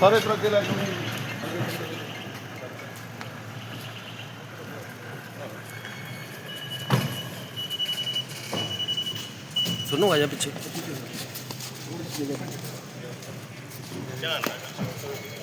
ਸਾਰੇ ਟਰੱਕੇ ਲੈ ਕੇ ਸੁਣੋ ਆ ਜਾ ਪਿੱਛੇ। ਪਾਸੇ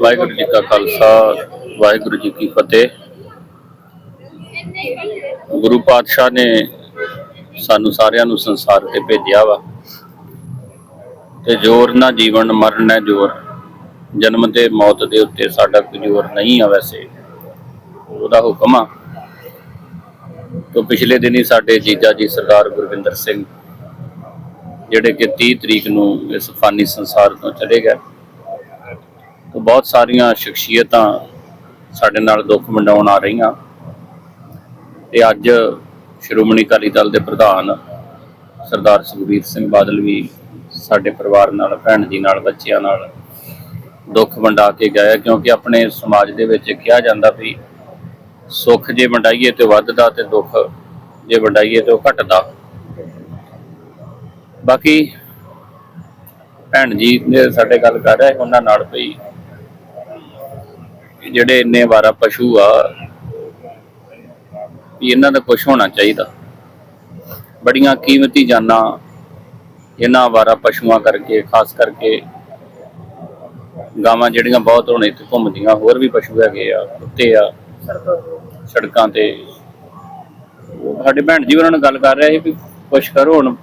ਵਾਹਿਗੁਰੂ ਜੀ ਕਾ ਖਾਲਸਾ, ਵਾਹਿਗੁਰੂ ਜੀ ਕੀ ਫਤਿਹ। ਗੁਰੂ ਪਾਤਸ਼ਾਹ ਨੇ ਸਾਨੂੰ ਸਾਰਿਆਂ ਨੂੰ ਸੰਸਾਰ ਤੇ ਭੇਜਿਆ ਵਾ। ਤੇ ਜੋਰ ਨਾ ਜੀਵਨ, ਮਰਨ ਹੈ ਜੋਰ। ਜਨਮ ਤੇ ਮੌਤ ਦੇ ਉੱਤੇ ਸਾਡਾ ਕੋਈ ਜ਼ੋਰ ਨਹੀਂ ਆ ਵੈਸੇ। ਉਹਦਾ ਹੁਕਮ ਆ। ਤੋਂ ਪਿਛਲੇ ਦਿਨੀ ਸਾਡੇ ਜੀਜਾ ਜੀ ਸਰਦਾਰ ਗੁਰਵਿੰਦਰ ਸਿੰਘ, ਜਿਹੜੇ ਕਿ 30 ਤਰੀਕ ਨੂੰ ਇਸ ਫਾਨੀ ਸੰਸਾਰ ਤੋਂ ਚਲੇ ਗਏ ਤੋਂ ਬਹੁਤ ਸਾਰੀਆਂ ਸ਼ਖਸੀਅਤਾਂ ਸਾਡੇ ਨਾਲ ਦੁੱਖ ਵੰਡਾਉਣ ਆ ਰਹੀਆਂ। ਤੇ ਅੱਜ ਸ਼੍ਰੋਮਣੀ ਅਕਾਲੀ ਦਲ ਦੇ ਪ੍ਰਧਾਨ ਸਰਦਾਰ ਸੁਖਬੀਰ ਸਿੰਘ ਬਾਦਲ ਵੀ ਸਾਡੇ ਪਰਿਵਾਰ ਨਾਲ, ਭੈਣ ਜੀ ਨਾਲ, ਬੱਚਿਆਂ ਨਾਲ ਦੁੱਖ ਵੰਡਾ ਕੇ ਗਏ ਕਿਉਂਕਿ ਆਪਣੇ ਸਮਾਜ ਦੇ ਵਿੱਚ ਕਿਹਾ ਜਾਂਦਾ ਵੀ ਸੁੱਖ ਜੇ ਵੰਡਾਈਏ ਤੇ ਵੱਧਦਾ ਤੇ ਦੁੱਖ ਜੇ ਵੰਡਾਈਏ ਤੇ ਉਹ ਘਟਦਾ ਬਾਕੀ ਭੈਣ ਜੀ ਨੇ ਸਾਡੇ ਗੱਲ ਕਰ ਰਹੇ, ਉਹਨਾਂ ਨਾਲ ਵੀ ਜਿਹੜੇ ਇੰਨੇ ਵਾਰਾ ਪਸ਼ੂ ਆ, ਵੀ ਇਹਨਾਂ ਦਾ ਕੁਝ ਹੋਣਾ ਚਾਹੀਦਾ। ਬੜੀਆਂ ਕੀਮਤੀ ਜਾਨਾਂ ਇਹਨਾਂ ਵਾਰਾ ਪਸ਼ੂਆਂ ਕਰਕੇ, ਖਾਸ ਕਰਕੇ ਗਾਵਾਂ ਜਿਹੜੀਆਂ ਬਹੁਤ ਹੁਣ ਇੱਥੇ ਘੁੰਮਦੀਆਂ, ਹੋਰ ਵੀ ਪਸ਼ੂ ਹੈਗੇ ਆ, ਕੁੱਤੇ ਆ ਸੜਕਾਂ ਤੇ। ਸਾਡੇ ਭੈਣ ਜੀ ਉਹਨਾਂ ਨਾਲ ਗੱਲ ਕਰ ਰਿਹਾ ਸੀ ਵੀ ਕੁਛ ਕਰੋ, ਹੁਣ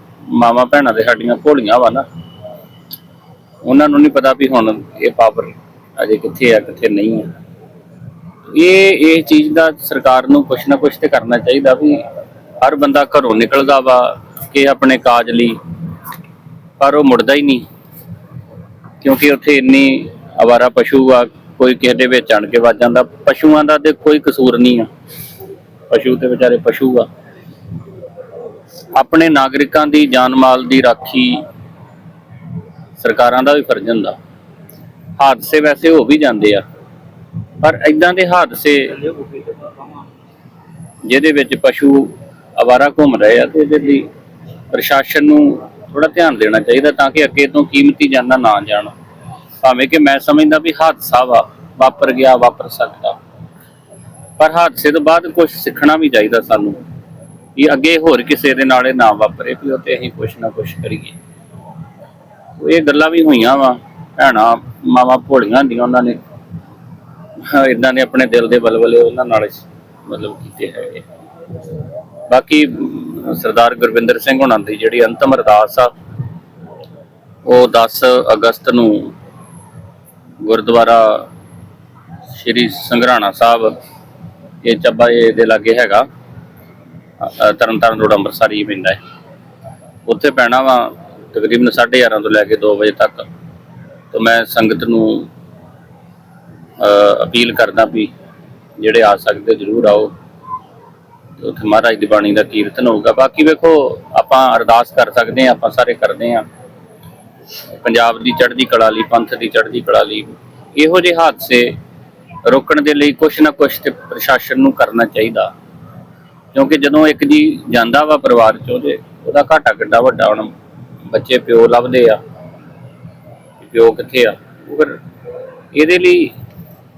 ਮਾਵਾਂ ਭੈਣਾਂ ਦੇ ਸਾਡੀਆਂ ਭੋਲੀਆਂ ਵਾ ਨਾ। ਉਹਨਾਂ ਨੂੰ ਨਹੀਂ ਪਤਾ ਵੀ ਹੁਣ ਇਹ ਪਾਵਰ ਅਜੇ ਕਿੱਥੇ ਆ, ਕਿੱਥੇ ਨਹੀਂ ਆ। ਇਹ ਇਹ ਚੀਜ਼ ਦਾ ਸਰਕਾਰ ਨੂੰ ਕੁਛ ਨਾ ਕੁਛ ਤੇ ਕਰਨਾ ਚਾਹੀਦਾ ਵੀ ਹਰ ਬੰਦਾ ਘਰੋਂ ਨਿਕਲਦਾ ਵਾ ਕਿ ਆਪਣੇ ਕਾਜ ਲਈ, ਪਰ ਉਹ ਮੁੜਦਾ ਹੀ ਨਹੀਂ। ਕਿਉਂਕਿ ਉੱਥੇ ਇੰਨੀ ਅਵਾਰਾ ਪਸ਼ੂ ਆ ਕੋਈ ਕਿਸੇ ਦੇ ਵਿੱਚ ਆਣ ਕੇ ਵੱਜ ਜਾਂਦਾ। ਪਸ਼ੂਆਂ ਦਾ ਤੇ ਕੋਈ ਕਸੂਰ ਨਹੀਂ ਆ। ਪਸ਼ੂ ਤੇ ਵਿਚਾਰੇ ਪਸ਼ੂ ਆ। ਆਪਣੇ ਨਾਗਰਿਕਾਂ ਦੀ ਜਾਨ ਮਾਲ ਦੀ ਰਾਖੀ ਸਰਕਾਰਾਂ ਦਾ ਵੀ ਫਰਜ਼ ਹੁੰਦਾ। ਹਾਦਸੇ ਵੈਸੇ ਹੋ ਵੀ ਜਾਂਦੇ ਆ। ਪਰ ਇਦਾਂ ਦੇ ਹਾਦਸੇ ਜਿਹਦੇ ਵਿੱਚ ਪਸ਼ੂ ਅਵਾਰਾ ਘੁੰਮ ਰਹੇ ਆ ਤੇ ਇਹਦੇ ਲਈ ਪ੍ਰਸ਼ਾਸਨ ਨੂੰ ਥੋੜਾ ਧਿਆਨ ਦੇਣਾ ਚਾਹੀਦਾ ਤਾਂ ਕਿ ਅੱਗੇ ਤੋਂ ਕੀਮਤੀ ਜਾਨਾਂ ਨਾ ਜਾਣ। ਭਾਵੇਂ ਕਿ ਮੈਂ ਸਮਝਦਾ ਵੀ ਹਾਦਸਾ ਵਾ, ਵਾਪਰ ਗਿਆ, ਵਾਪਰ ਸਕਦਾ। ਪਰ ਹਾਦਸੇ ਤੋਂ ਬਾਅਦ ਕੁਝ ਸਿੱਖਣਾ ਵੀ ਚਾਹੀਦਾ ਸਾਨੂੰ ਕਿ ਅੱਗੇ ਹੋਰ ਕਿਸੇ ਦੇ ਨਾਲ ਇਹ ਨਾ ਵਾਪਰੇ, ਵੀ ਉੱਤੇ ਅਸੀਂ ਕੁਝ ਨਾ ਕੁਝ ਕਰੀਏ। ਇਹ ਗੱਲਾਂ ਵੀ ਹੋਈਆਂ ਵਾ, ਭੈਣਾਂ, ਮਾਵਾਂ ਭੋਲੀਆਂ ਹੁੰਦੀਆਂ ਉਹਨਾਂ ਨੇ। ਇਦਾਂ ਦੇ ਆਪਣੇ ਦਿਲ ਦੇ ਬਲਬਲੇ ਉਹਨਾਂ ਨਾਲ ਮਤਲਬ ਕੀਤੇ ਹੈਗੇ ਬਾਕੀ ਸਰਦਾਰ ਗੁਰਵਿੰਦਰ ਸਿੰਘ ਹੁਣਾਂ ਦੀ ਜਿਹੜੀ ਅੰਤਮ ਅਰਦਾਸ ਆ, ਉਹ 10 ਅਗਸਤ ਨੂੰ ਗੁਰਦੁਆਰਾ ਸ਼੍ਰੀ ਸੰਘਰਾਣਾ ਸਾਹਿਬ ਇਹ ਚੱਬਾ ਇਹ ਦੇ ਲਾਗੇ ਹੈਗਾ। ਅ, ਤਰਨਤਾਰਨ ਰੋਡ ਅੰਮ੍ਰਿਤਸਰ ਹੀ ਪੈਂਦਾ ਹੈ। ਉੱਥੇ ਪੈਣਾ ਵਾ ਤਕਰੀਬਨ 11:30 ਤੋਂ ਲੈ ਕੇ 2 ਵਜੇ ਤੱਕ। ਤਾਂ ਮੈਂ ਸੰਗਤ ਨੂੰ ਅਪੀਲ ਕਰਦਾ ਵੀ ਜਿਹੜੇ ਆ ਸਕਦੇ ਜਰੂਰ ਆਓ। ਉੱਥੇ ਮਹਾਰਾਜ ਦੀ ਬਾਣੀ ਦਾ ਕੀਰਤਨ ਹੋਊਗਾ। ਬਾਕੀ ਵੇਖੋ ਆਪਾਂ ਅਰਦਾਸ ਕਰ ਸਕਦੇ ਹਾਂ ਆਪਾਂ ਸਾਰੇ ਕਰਦੇ ਹਾਂ। ਪੰਜਾਬ ਦੀ ਚੜ੍ਹਦੀ ਕਲਾ ਲਈ, ਪੰਥ ਦੀ ਚੜ੍ਹਦੀ ਕਲਾ ਲਈ ਇਹੋ ਜਿਹੇ ਹਾਦਸੇ ਰੋਕਣ ਦੇ ਲਈ ਕੁਛ ਨਾ ਕੁਛ ਤੇ ਪ੍ਰਸ਼ਾਸਨ ਨੂੰ ਕਰਨਾ ਚਾਹੀਦਾ। ਕਿਉਂਕਿ ਜਦੋਂ ਇੱਕ ਜੀ ਜਾਂਦਾ ਵਾ ਪਰਿਵਾਰ ਚੋਂ ਤੇ ਉਹਦਾ ਘਾਟਾ ਕਿੱਡਾ ਵੱਡਾ ਹੁਣ ਬੱਚੇ, ਪਿਓ ਲੱਭਦੇ ਆ। ਪਿਓ ਕਿੱਥੇ ਆ? ਉਹ ਇਹਦੇ ਲਈ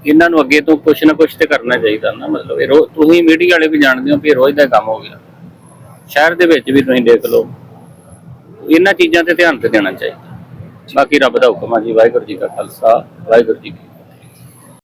ਇਹਨਾਂ ਨੂੰ ਅੱਗੇ ਤੋਂ ਕੁਛ ਨਾ ਕੁਛ ਤੇ ਕਰਨਾ ਚਾਹੀਦਾ ਨਾ, ਮਤਲਬ ਇਹ ਰੋ, ਤੁਸੀਂ ਮੀਡੀਆ ਵਾਲੇ ਵੀ ਜਾਣਦੇ ਹੋ ਕਿ ਇਹ ਰੋਜ਼ ਦਾ ਕੰਮ ਹੋ ਗਿਆ। ਸ਼ਹਿਰ ਦੇ ਵਿੱਚ ਵੀ ਤੁਸੀਂ ਦੇਖ ਲਓ। ਇਹਨਾਂ ਚੀਜ਼ਾਂ ਤੇ ਧਿਆਨ ਤੇ ਦੇਣਾ ਚਾਹੀਦਾ। ਬਾਕੀ ਰੱਬ ਦਾ ਹੁਕਮ ਆ ਜੀ ਵਾਹਿਗੁਰੂ ਜੀ ਕਾ ਖਾਲਸਾ ਵਾਹਿਗੁਰੂ ਜੀ ਕੀ